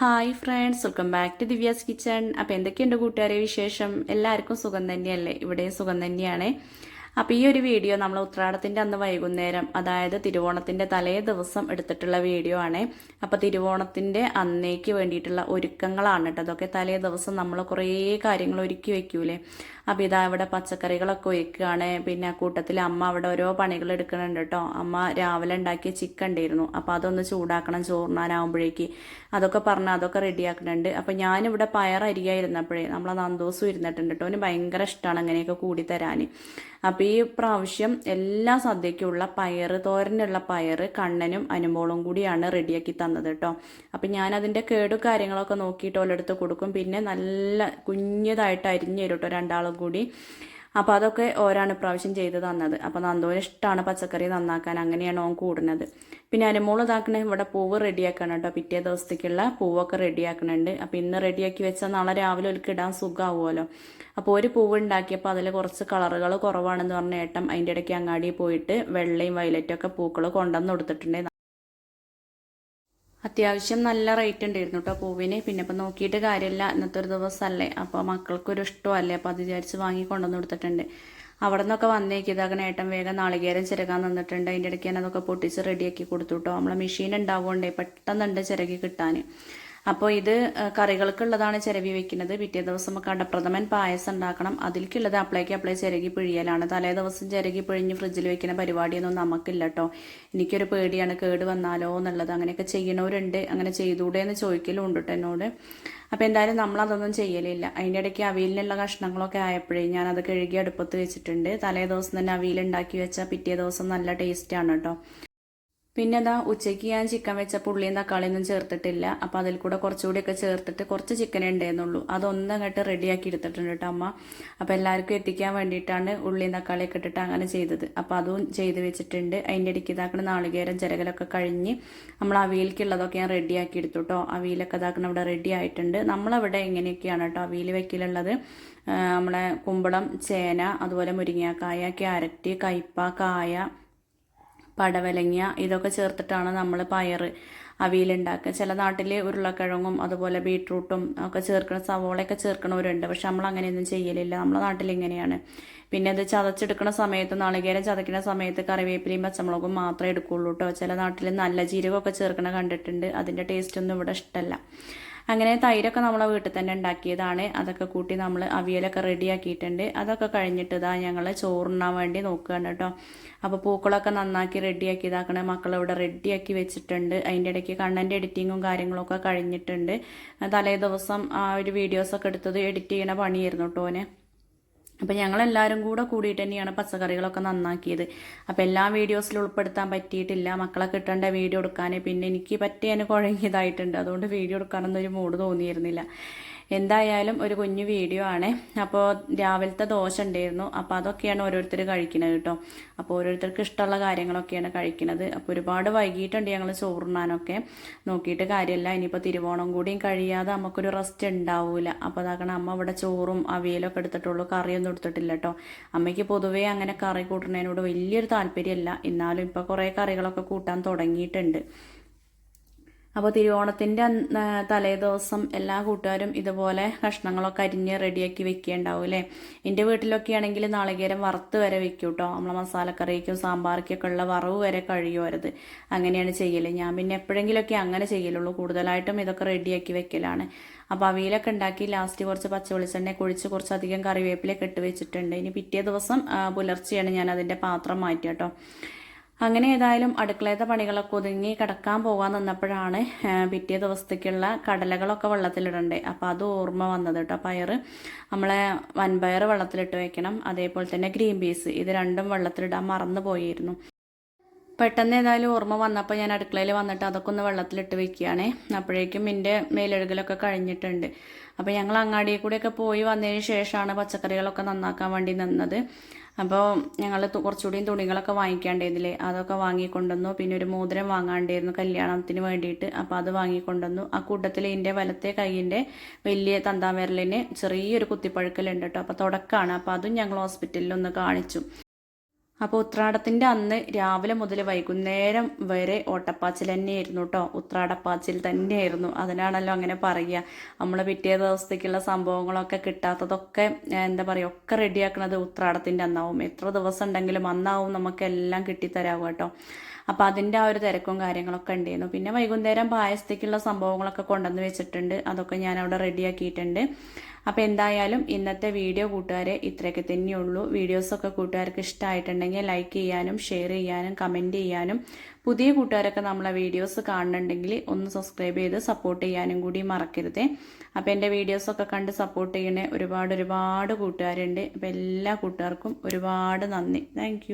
Hi friends welcome back to Divya's kitchen. അപ്പോൾ എന്തൊക്കെയുണ്ട് കൂട്ടുകാരെ വിശേഷം? എല്ലാവർക്കും സുഖം തന്നെയല്ലേ? ഇവിടെയും സുഖം തന്നെയാണ്. അപ്പോൾ ഈ ഒരു വീഡിയോ നമ്മൾ ഉത്രാടത്തിന്റെ അന്ന് വൈകുന്നേരം അതായത് തിരുവോണത്തിന്റെ തലേ ദിവസം എടുത്തിട്ടുള്ള വീഡിയോ ആണ്. അപ്പോൾ തിരുവോണത്തിന്റെ അന്നേക്ക് വേണ്ടിയിട്ടുള്ള ഒരുക്കങ്ങളാണ് കേട്ടോ. അതൊക്കെ തലേ ദിവസം നമ്മൾ കുറേ കാര്യങ്ങൾ ഒരുക്കി വെക്കൂലേ. അപ്പോൾ ഇതാ ഇവിടെ പച്ചക്കറികളൊക്കെ ഒരുക്കുകയാണ്. പിന്നെ കൂട്ടത്തിൽ അമ്മ അവിടെ ഓരോ പണികൾ എടുക്കുന്നുണ്ട് കേട്ടോ. അമ്മ രാവിലെ ഉണ്ടാക്കിയ ചിക്കൻ ഉണ്ടായിരുന്നു. അപ്പോൾ അതൊന്ന് ചൂടാക്കണം ചോറിനാനാകുമ്പോഴേക്ക് അതൊക്കെ പറഞ്ഞാൽ അതൊക്കെ റെഡിയാക്കുന്നുണ്ട്. അപ്പോൾ ഞാനിവിടെ പയർ അരിയായിരുന്നപ്പോഴേ നമ്മളെ നന്ദോസും ഇരുന്നിട്ടുണ്ട് കേട്ടോ. അവന് ഭയങ്കര ഇഷ്ടമാണ് അങ്ങനെയൊക്കെ കൂടി തരാൻ അപ്പോൾ ഈ പ്രാവശ്യം എല്ലാ സദ്യക്കുള്ള പയർ തോരനുള്ള പയർ കണ്ണനും അനുമോളും കൂടിയാണ് റെഡിയാക്കി തന്നത് കേട്ടോ അപ്പം ഞാൻ അതിന്റെ കേടും കാര്യങ്ങളൊക്കെ നോക്കിയിട്ട് ഓലെടുത്ത് കൊടുക്കും. പിന്നെ നല്ല കുഞ്ഞതായിട്ട് അരിഞ്ഞു തരും കേട്ടോ രണ്ടാളും കൂടി. അപ്പോൾ അതൊക്കെ ഓരാണ് പ്രാവശ്യം ചെയ്ത് തന്നത്. അപ്പോൾ നന്ദോന് ഇഷ്ടമാണ് പച്ചക്കറി നന്നാക്കാൻ. അങ്ങനെയാണ് ഓൻ കൂടുന്നത്. പിന്നെ അനുമോൾ ഇതാക്കണേ ഇവിടെ പൂവ് റെഡിയാക്കണം കേട്ടോ. പിറ്റേ ദിവസത്തേക്കുള്ള പൂവൊക്കെ റെഡിയാക്കണുണ്ട്. അപ്പോൾ ഇന്ന് റെഡിയാക്കി വെച്ചാൽ നാളെ രാവിലെ ഒരു ഇടാൻ സുഖമാവുമല്ലോ അപ്പോൾ ഒരു പൂവ് ഉണ്ടാക്കിയപ്പോൾ അതിൽ കുറച്ച് കളറുകൾ കുറവാണെന്ന് പറഞ്ഞ ഏട്ടം അതിന്റെ ഇടയ്ക്ക് അങ്ങാടി പോയിട്ട് വെള്ളയും വയലറ്റും ഒക്കെ പൂക്കൾ കൊണ്ടുവന്ന് കൊടുത്തിട്ടുണ്ട് അത്യാവശ്യം നല്ല റേറ്റ് ഉണ്ടായിരുന്നു കേട്ടോ പൂവിന്. പിന്നെ ഇപ്പം നോക്കിയിട്ട് കാര്യമില്ല. ഇന്നത്തെ ഒരു ദിവസമല്ലേ അപ്പോൾ മക്കൾക്കൊരു ഇഷ്ടമല്ലേ? അപ്പോൾ അത് വിചാരിച്ച് വാങ്ങി കൊണ്ടുവന്ന് കൊടുത്തിട്ടുണ്ട്. അവിടെ നിന്നൊക്കെ വന്നേക്ക് ഇതാകണ ഏട്ടൻ വേഗം നാളികേരം ചിരകാൻ നിന്നിട്ടുണ്ട് അതിന്റെ ഇടയ്ക്ക് ഞാൻ അതൊക്കെ പൊട്ടിച്ച് റെഡിയാക്കി കൊടുത്തു കേട്ടോ നമ്മളെ മെഷീൻ ഉണ്ടാവുകൊണ്ടേ പെട്ടെന്നുണ്ട് ചിരകി കിട്ടാൻ. അപ്പോൾ ഇത് കറികൾക്കുള്ളതാണ് ചിരവി വെക്കുന്നത്. പിറ്റേ ദിവസം കടപ്രഥമൻ പായസം ഉണ്ടാക്കണം. അതിലേക്കുള്ളത് അപ്ലൈക്ക് അപ്ലൈ ചിരകി പിഴിയലാണ്. തലേ ദിവസം ചിരകി പിഴിഞ്ഞ് ഫ്രിഡ്ജിൽ വെക്കുന്ന പരിപാടിയൊന്നും നമുക്കില്ല കേട്ടോ എനിക്കൊരു പേടിയാണ്. കേട് വന്നാലോ എന്നുള്ളത്. അങ്ങനെയൊക്കെ ചെയ്യണവരുണ്ട്. അങ്ങനെ ചെയ്തൂടെ എന്ന് ചോദിക്കലും ഉണ്ട് കേട്ടോ എന്നോട്. അപ്പോൾ എന്തായാലും നമ്മൾ നമ്മളതൊന്നും ചെയ്യലില്ല. അതിന്റെ ഇടയ്ക്ക് അവിയലിനുള്ള കഷ്ണങ്ങളൊക്കെ ആയപ്പോഴേ ഞാൻ അത് കഴുകി അടുപ്പത്ത് വെച്ചിട്ടുണ്ട്. തലേ ദിവസം തന്നെ അവിയൽ ഉണ്ടാക്കി വെച്ചാൽ പിറ്റേ ദിവസം നല്ല ടേസ്റ്റാണ് കേട്ടോ. പിന്നെ എന്താ ഉച്ചയ്ക്ക് ഞാൻ ചിക്കൻ വെച്ച പുള്ളിയും തക്കാളിയൊന്നും ചേർത്തിട്ടില്ല. അപ്പോൾ അതിൽ കൂടെ കുറച്ചുകൂടി ഒക്കെ ചേർത്തിട്ട് കുറച്ച് ചിക്കൻ ഉണ്ടായിരുന്നുള്ളൂ. അതൊന്നും അങ്ങോട്ട് റെഡിയാക്കി എടുത്തിട്ടുണ്ട് കേട്ടോ അമ്മ. അപ്പോൾ എല്ലാവർക്കും എത്തിക്കാൻ വേണ്ടിയിട്ടാണ് ഉള്ളിയും തക്കാളിയൊക്കെ ഇട്ടിട്ട് അങ്ങനെ ചെയ്തത്. അപ്പോൾ അതും ചെയ്ത് വെച്ചിട്ടുണ്ട്. അതിന്റെ ഇടയ്ക്ക് ഇതാക്കണ നാളികേരം ചിരകലൊക്കെ കഴിഞ്ഞ് നമ്മൾ അവിയിലേക്കുള്ളതൊക്കെ ഞാൻ റെഡിയാക്കി എടുത്തു കേട്ടോ. അവിയിലൊക്കെ ഇതാക്കണം ഇവിടെ റെഡി ആയിട്ടുണ്ട്. നമ്മളവിടെ എങ്ങനെയൊക്കെയാണ് കേട്ടോ അവിയിൽ വെക്കലുള്ളത്? നമ്മളെ കുമ്പളം ചേന അതുപോലെ മുരിങ്ങാക്കായ ക്യാരറ്റ് കയ്പ കായ പടവലങ്ങ ഇതൊക്കെ ചേർത്തിട്ടാണ് നമ്മൾ പയർ അവിയലുണ്ടാക്കുക. ചില നാട്ടിൽ ഉരുളക്കിഴങ്ങും അതുപോലെ ബീട്രൂട്ടും ഒക്കെ ചേർക്കുന്ന സവോളയൊക്കെ ചേർക്കണവരുണ്ട്. പക്ഷെ നമ്മൾ അങ്ങനെയൊന്നും ചെയ്യലില്ല. നമ്മളെ നാട്ടിൽ ഇങ്ങനെയാണ്. പിന്നെ അത് ചതച്ചെടുക്കുന്ന സമയത്ത് നാളികേരം ചതക്കുന്ന സമയത്ത് കറിവേപ്പിലയും പച്ചമുളകും മാത്രമേ എടുക്കുള്ളൂ കേട്ടോ ചില നാട്ടിൽ നല്ല ജീരകമൊക്കെ ചേർക്കണ കണ്ടിട്ടുണ്ട്. അതിന്റെ ടേസ്റ്റ് ഒന്നും ഇവിടെ ഇഷ്ടമല്ല അങ്ങനെ തൈരൊക്കെ നമ്മളെ വീട്ടിൽ തന്നെ ഉണ്ടാക്കിയതാണ്. അതൊക്കെ കൂട്ടി നമ്മൾ അവിയലൊക്കെ റെഡിയാക്കിയിട്ടുണ്ട്. അതൊക്കെ കഴിഞ്ഞിട്ട് ഇതാ ഞങ്ങൾ ചോറുണ്ണാൻ വേണ്ടി നോക്കുകയാണ് കേട്ടോ. അപ്പോൾ പൂക്കളൊക്കെ നന്നാക്കി റെഡിയാക്കി ഇതാക്കണേ മക്കൾ ഇവിടെ റെഡിയാക്കി വെച്ചിട്ടുണ്ട്. അതിന്റെ ഇടയ്ക്ക് കണ്ണന്റെ എഡിറ്റിങ്ങും കാര്യങ്ങളൊക്കെ കഴിഞ്ഞിട്ടുണ്ട്. തലേ ദിവസം ആ ഒരു വീഡിയോസൊക്കെ എടുത്തത് എഡിറ്റ് ചെയ്യണ പണിയായിരുന്നു കേട്ടോ അപ്പോൾ ഞങ്ങളെല്ലാവരും കൂടെ കൂടിയിട്ട് തന്നെയാണ് പച്ചക്കറികളൊക്കെ നന്നാക്കിയത്. അപ്പോൾ എല്ലാ വീഡിയോസിൽ ഉൾപ്പെടുത്താൻ പറ്റിയിട്ടില്ല. മക്കളെ കിട്ടേണ്ട വീഡിയോ എടുക്കാൻ. പിന്നെ എനിക്ക് പറ്റിയതിന് കുഴങ്ങിയതായിട്ടുണ്ട്. അതുകൊണ്ട് വീഡിയോ എടുക്കാനൊന്നും ഒരു മൂഡ് തോന്നിയിരുന്നില്ല. എന്തായാലും ഒരു കുഞ്ഞു വീഡിയോ ആണ്. അപ്പോൾ രാവിലത്തെ ദോശ ഉണ്ടായിരുന്നു. അപ്പോൾ അതൊക്കെയാണ് ഓരോരുത്തർ കഴിക്കുന്നത് കേട്ടോ. അപ്പോൾ ഓരോരുത്തർക്ക് ഇഷ്ടമുള്ള കാര്യങ്ങളൊക്കെയാണ് കഴിക്കുന്നത് അപ്പോൾ ഒരുപാട് വൈകിട്ടുണ്ട് ഞങ്ങൾ ചോറുണ്ണാനൊക്കെ. നോക്കിയിട്ട് കാര്യമില്ല. ഇനിയിപ്പോൾ തിരുവോണം കൂടിയും കഴിയാതെ നമുക്കൊരു റെസ്റ്റ് ഉണ്ടാവില്ല അപ്പോൾ അതാക്കണം അമ്മ ഇവിടെ ചോറും അവിയലൊക്കെ എടുത്തിട്ടുള്ളൂ. കറിയൊന്നും എടുത്തിട്ടില്ല കേട്ടോ. അമ്മയ്ക്ക് പൊതുവേ അങ്ങനെ കറി കൂട്ടുന്നതിനോട് വലിയൊരു താല്പര്യമില്ല. എന്നാലും ഇപ്പോൾ കുറേ കറികളൊക്കെ കൂട്ടാൻ തുടങ്ങിയിട്ടുണ്ട്. അപ്പോൾ തിരുവോണത്തിന്റെ തലേ ദിവസം എല്ലാ കൂട്ടുകാരും ഇതുപോലെ കഷ്ണങ്ങളൊക്കെ അരിഞ്ഞ് റെഡിയാക്കി വെക്കുകയുണ്ടാവും അല്ലേ എന്റെ വീട്ടിലൊക്കെ ആണെങ്കിൽ നാളികേരം വറുത്ത് വരെ വെക്കും കേട്ടോ നമ്മളെ മസാലക്കറിക്കും സാമ്പാർക്കൊക്കെ ഉള്ള വറവ് വരെ കഴിയുമരുത് അങ്ങനെയാണ് ചെയ്യൽ ഞാൻ പിന്നെ എപ്പോഴെങ്കിലുമൊക്കെ അങ്ങനെ ചെയ്യലുള്ളൂ. കൂടുതലായിട്ടും ഇതൊക്കെ റെഡിയാക്കി വെക്കലാണ്. അപ്പോൾ അവിയലൊക്കെ ഉണ്ടാക്കി ലാസ്റ്റ് കുറച്ച് പച്ച വെളിച്ചെണ്ണ കുഴിച്ച് കുറച്ചധികം കറിവേപ്പിലൊക്കെ ഇട്ട് വെച്ചിട്ടുണ്ട്. ഇനി പിറ്റേ ദിവസം പുലർച്ചെയാണ് ഞാൻ അതിന്റെ പാത്രം മാറ്റിയ കേട്ടോ അങ്ങനെ ഏതായാലും അടുക്കളയത്തെ പണികളൊക്കെ ഒതുങ്ങി കിടക്കാൻ പോകാൻ നിന്നപ്പോഴാണ് പിറ്റേ ദിവസത്തേക്കുള്ള കടലകളൊക്കെ വെള്ളത്തിലിടണ്ടേ. അപ്പോൾ അത് ഓർമ്മ വന്നത് കേട്ടോ പയർ നമ്മളെ വൻപയർ വെള്ളത്തിലിട്ട് വെക്കണം. അതേപോലെ തന്നെ ഗ്രീൻ പീസ്. ഇത് രണ്ടും വെള്ളത്തിലിടാൻ മറന്നു പോയിരുന്നു പെട്ടെന്ന് ഏതായാലും ഓർമ്മ വന്നപ്പോൾ ഞാൻ അടുക്കളയിൽ വന്നിട്ട് അതൊക്കെ ഒന്ന് വെള്ളത്തിലിട്ട് വെക്കുകയാണേ. അപ്പോഴേക്കും എന്റെ മേലെഴുകലൊക്കെ കഴിഞ്ഞിട്ടുണ്ട്. അപ്പോൾ ഞങ്ങൾ അങ്ങാടിയിൽ കൂടെയൊക്കെ പോയി വന്നതിന് ശേഷമാണ് പച്ചക്കറികളൊക്കെ നന്നാക്കാൻ വേണ്ടി നിന്നത്. അപ്പോൾ ഞങ്ങൾ കുറച്ചുകൂടിയും തുണികളൊക്കെ വാങ്ങിക്കാണ്ടായിരുന്നില്ലേ അതൊക്കെ വാങ്ങിക്കൊണ്ടുവന്നു. പിന്നെ ഒരു മോതിരം വാങ്ങാണ്ടായിരുന്നു കല്യാണത്തിന് വേണ്ടിയിട്ട്. അപ്പോൾ അത് വാങ്ങിക്കൊണ്ടുവന്നു. ആ കൂട്ടത്തിൽ എന്റെ വലത്തെ കൈയിന്റെ വലിയ തന്താവിരലിന് ചെറിയൊരു കുത്തിപ്പഴുക്കലുണ്ട് കേട്ടോ. അപ്പോൾ തുടക്കമാണ് അപ്പോൾ അതും ഞങ്ങൾ ഹോസ്പിറ്റലിൽ ഒന്ന് കാണിച്ചു. അപ്പോൾ ഉത്രാടത്തിന്റെ അന്ന് രാവിലെ മുതൽ വൈകുന്നേരം വരെ ഓട്ടപ്പാച്ചിൽ തന്നെയായിരുന്നു കേട്ടോ ഉത്രാടപ്പാച്ചിൽ തന്നെയായിരുന്നു. അതിനാണല്ലോ അങ്ങനെ പറയുക. നമ്മൾ പിറ്റേ ദിവസത്തേക്കുള്ള സംഭവങ്ങളൊക്കെ കിട്ടാത്തതൊക്കെ എന്താ പറയുക ഒക്കെ റെഡിയാക്കണത് ഉത്രാടത്തിന്റെ അന്നാവും. എത്ര ദിവസം ഉണ്ടെങ്കിലും അന്നാവും നമുക്കെല്ലാം കിട്ടിത്തരാവും കേട്ടോ അപ്പോൾ അതിന്റെ ആ ഒരു തിരക്കും കാര്യങ്ങളൊക്കെ ഉണ്ടായിരുന്നു. പിന്നെ വൈകുന്നേരം പായസത്തേക്കുള്ള സംഭവങ്ങളൊക്കെ കൊണ്ടുവന്ന് വെച്ചിട്ടുണ്ട്. അതൊക്കെ ഞാൻ അവിടെ റെഡിയാക്കിയിട്ടുണ്ട്. അപ്പോൾ എന്തായാലും ഇന്നത്തെ വീഡിയോ കൂട്ടുകാരെ ഇത്രയൊക്കെ തന്നെയുള്ളൂ. വീഡിയോസൊക്കെ കൂട്ടുകാർക്ക് ഇഷ്ടമായിട്ടുണ്ടെങ്കിൽ ലൈക്ക് ചെയ്യാനും ഷെയർ ചെയ്യാനും കമന്റ് ചെയ്യാനും. പുതിയ കൂട്ടുകാരൊക്കെ നമ്മളെ വീഡിയോസ് കാണുന്നുണ്ടെങ്കിൽ ഒന്ന് സബ്സ്ക്രൈബ് ചെയ്ത് സപ്പോർട്ട് ചെയ്യാനും കൂടി മറക്കരുതേ. അപ്പോൾ എന്റെ വീഡിയോസൊക്കെ കണ്ട് സപ്പോർട്ട് ചെയ്യണേ ഒരുപാട് ഒരുപാട് കൂട്ടുകാരുണ്ട്. അപ്പോൾ എല്ലാ കൂട്ടുകാർക്കും ഒരുപാട് നന്ദി. താങ്ക്